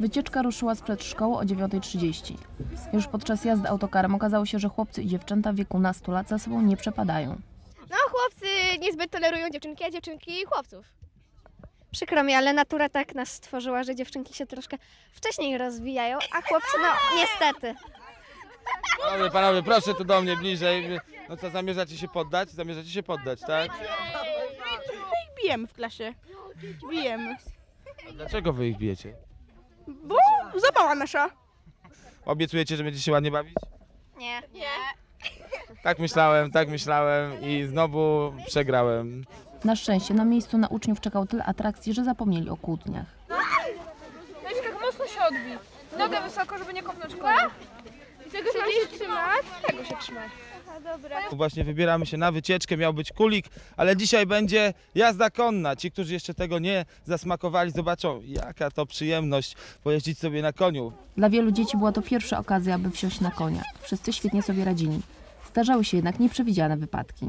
Wycieczka ruszyła z przedszkoły o 9.30. Już podczas jazdy autokarem okazało się, że chłopcy i dziewczęta w wieku nastu lat za sobą nie przepadają. No, chłopcy niezbyt tolerują dziewczynki, a dziewczynki chłopców. Przykro mi, ale natura tak nas stworzyła, że dziewczynki się troszkę wcześniej rozwijają, a chłopcy, no niestety. Panowie, panowie, proszę tu do mnie bliżej. No co, zamierzacie się poddać? Zamierzacie się poddać, tak? bijemy w klasie. Bijemy. Dlaczego wy ich bijecie? Bo zabawa nasza. Obiecujecie, że będziecie się ładnie bawić? Nie. Tak myślałem, tak myślałem i znowu przegrałem. Na szczęście na miejscu na uczniów czekał tyle atrakcji, że zapomnieli o kłótniach. Weź tak mocno się odbij. Nogę wysoko, żeby nie kopnąć kolana. I tego się nie trzymać, tego się trzymać. Właśnie wybieramy się na wycieczkę, miał być kulik, ale dzisiaj będzie jazda konna. Ci, którzy jeszcze tego nie zasmakowali, zobaczą jaka to przyjemność pojeździć sobie na koniu. Dla wielu dzieci była to pierwsza okazja, aby wsiąść na konia. Wszyscy świetnie sobie radzili. Zdarzały się jednak nieprzewidziane wypadki.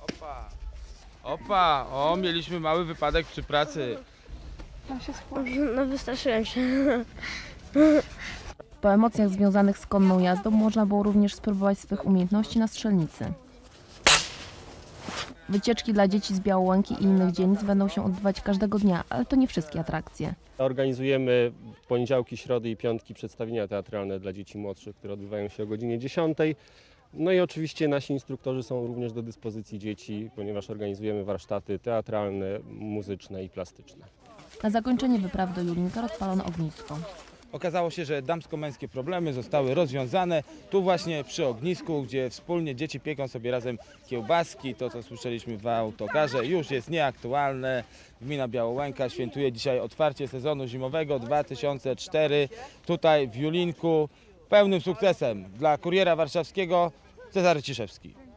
Opa, opa, o mieliśmy mały wypadek przy pracy. No wystraszyłem się. Po emocjach związanych z konną jazdą można było również spróbować swych umiejętności na strzelnicy. Wycieczki dla dzieci z Białołęki i innych dzielnic będą się odbywać każdego dnia, ale to nie wszystkie atrakcje. Organizujemy poniedziałki, środy i piątki przedstawienia teatralne dla dzieci młodszych, które odbywają się o godzinie 10. No i oczywiście nasi instruktorzy są również do dyspozycji dzieci, ponieważ organizujemy warsztaty teatralne, muzyczne i plastyczne. Na zakończenie wyprawy do Julinka rozpalono ognisko. Okazało się, że damsko-męskie problemy zostały rozwiązane tu właśnie przy ognisku, gdzie wspólnie dzieci pieką sobie razem kiełbaski. To, co słyszeliśmy w autokarze, już jest nieaktualne. Gmina Białołęka świętuje dzisiaj otwarcie sezonu zimowego 2004 tutaj w Julinku pełnym sukcesem dla kuriera warszawskiego Cezary Ciszewski.